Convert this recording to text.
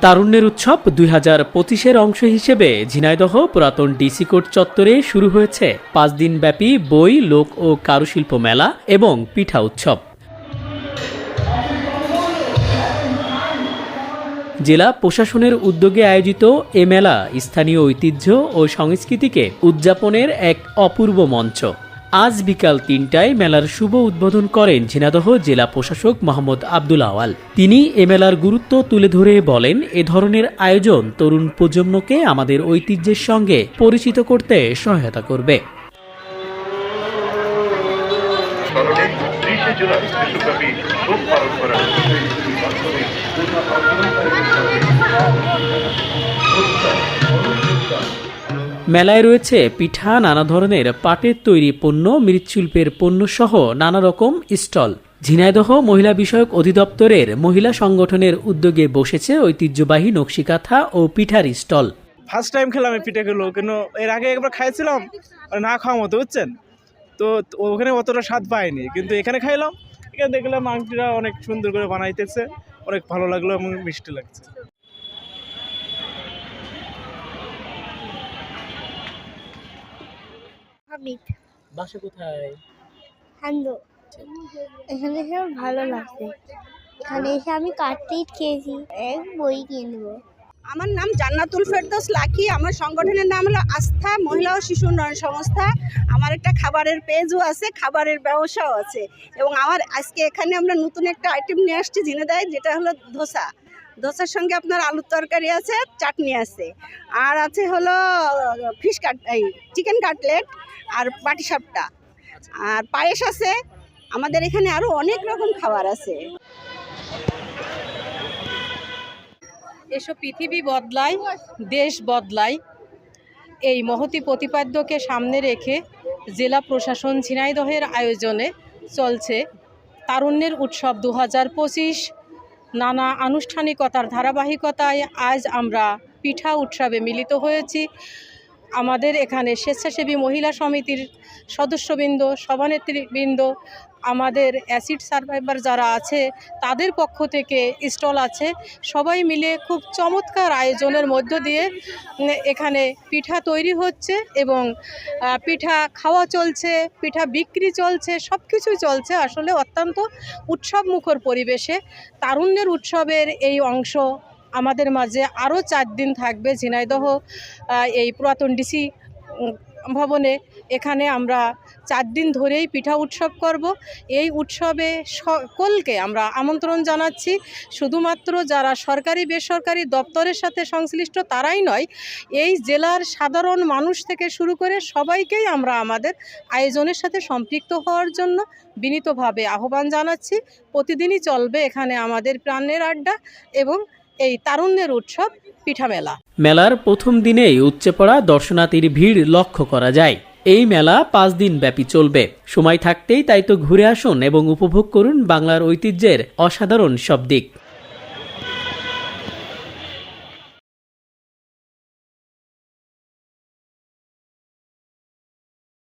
তারুণ্যের উৎসব দুই হাজার পঁচিশের অংশ হিসেবে ঝিনাইদহ পুরাতন ডিসি কোর্ট চত্বরে শুরু হয়েছে। পাঁচ দিনব্যাপী বই, লোক ও কারুশিল্প মেলা এবং পিঠা উৎসব। জেলা প্রশাসনের উদ্যোগে আয়োজিত এ মেলা স্থানীয় ঐতিহ্য ও সংস্কৃতিকে উদযাপনের এক অপূর্ব মঞ্চ। আজ বিকাল তিনটায় মেলার শুভ উদ্বোধন করেন ঝিনাদহ জেলা প্রশাসক মোহাম্মদ আব্দুল আওয়াল। তিনি এ মেলার গুরুত্ব তুলে ধরে বলেন, এ ধরনের আয়োজন তরুণ প্রজন্মকে আমাদের ঐতিহ্যের সঙ্গে পরিচিত করতে সহায়তা করবে। জুলাই বিশ্বব্যাপী শোক পালন মেলায় রয়েছে পিঠা, নানা ধরনের পাটের তৈরি পণ্য, মৃৎশিল্পের পণ্য সহ নানা রকম স্টল। ঝিনাইদহ মহিলা বিষয়ক অধিদপ্তরের মহিলা সংগঠনের উদ্যোগে বসেছে ঐতিহ্যবাহী নকশিকাথা ও পিঠার স্টল। ফার্স্ট টাইম খেলাম এই পিঠাগুলো, কিন্তু এর আগে একবার খাইছিলাম না খাওয়া মতো, বুঝছেন? তো ওখানে অতটা স্বাদ পাইনি, কিন্তু এখানে খাইলাম। এখানে দেখলাম আংটিটা অনেক সুন্দর করে বানাইতেছে, অনেক ভালো লাগল এবং মিষ্টি লাগছে। হামিদ বাসা কোথায়? হান্দো। এখানে এসে আমার ভালো লাগছে। এখানে এসে আমি কাটলেট খেয়েছি। এক বই কিনবো আমার নাম জান্নাতুল ফেরদৌস লাকি। আমার সংগঠনের নাম হলো আস্থা মহিলা ও শিশু উন্নয়ন সংস্থা। আমার একটা খাবারের পেজও আছে খাবারের ব্যবসাও আছে। এবং আমার আজকে এখানে আমরা নতুন একটা আইটেম নিয়ে আসছি ঝিনেদায় যেটা হলো ধোসা। ধোসার সঙ্গে আপনার আলুর তরকারি আছে, চাটনি আছে। আর আছে হলো ফিশ কাট এই চিকেন কাটলেট আর পাটিসাপটা আর পায়েস আছে। আমাদের এখানে আরও অনেক রকম খাবার আছে। এসব পৃথিবী বদলায়, দেশ বদলায়। এই মহতি প্রতিপাদ্যকে সামনে রেখে জেলা প্রশাসন ঝিনাইদহের আয়োজনে চলছে তারুণ্যের উৎসব দু হাজার পঁচিশ। নানা আনুষ্ঠানিকতার ধারাবাহিকতায় আজ আমরা পিঠা উৎসবে মিলিত হয়েছি। আমাদের এখানে স্বেচ্ছাসেবী মহিলা সমিতির সদস্যবৃন্দ, সভানেত্রীবৃন্দ, আমাদের অ্যাসিড সার্ভাইভার যারা আছে, তাদের পক্ষ থেকে স্টল আছে। সবাই মিলে খুব চমৎকার আয়োজনের মধ্য দিয়ে এখানে পিঠা তৈরি হচ্ছে এবং পিঠা খাওয়া চলছে, পিঠা বিক্রি চলছে সব কিছুই চলছে আসলে অত্যন্ত উৎসব মুখর পরিবেশে। তারুণ্যের উৎসবের এই অংশ আমাদের মাঝে আরও চার দিন থাকবে ঝিনাইদহ এই পুরাতন ডিসি ভবনে। এখানে আমরা চার দিন ধরেই পিঠা উৎসব করব। এই উৎসবে সকলকে আমরা আমন্ত্রণ জানাচ্ছি। শুধুমাত্র যারা সরকারি, বেসরকারি দপ্তরের সাথে সংশ্লিষ্ট তারাই নয়, এই জেলার সাধারণ মানুষ থেকে শুরু করে সবাইকেই আমরা আমাদের আয়োজনের সাথে সম্পৃক্ত হওয়ার জন্য বিনীতভাবে আহ্বান জানাচ্ছি। প্রতিদিনই চলবে এখানে আমাদের প্রাণের আড্ডা এবং এই তারুণ্যের উৎসব পিঠামেলা মেলার প্রথম দিনেই উচ্চে পড়া দর্শনার্থীর ভিড় লক্ষ্য করা যায়। এই মেলা পাঁচ দিন ব্যাপী চলবে। সময় থাকতেই তাই তো ঘুরে আসুন এবং উপভোগ করুন বাংলার ঐতিহ্যের অসাধারণ সব দিক।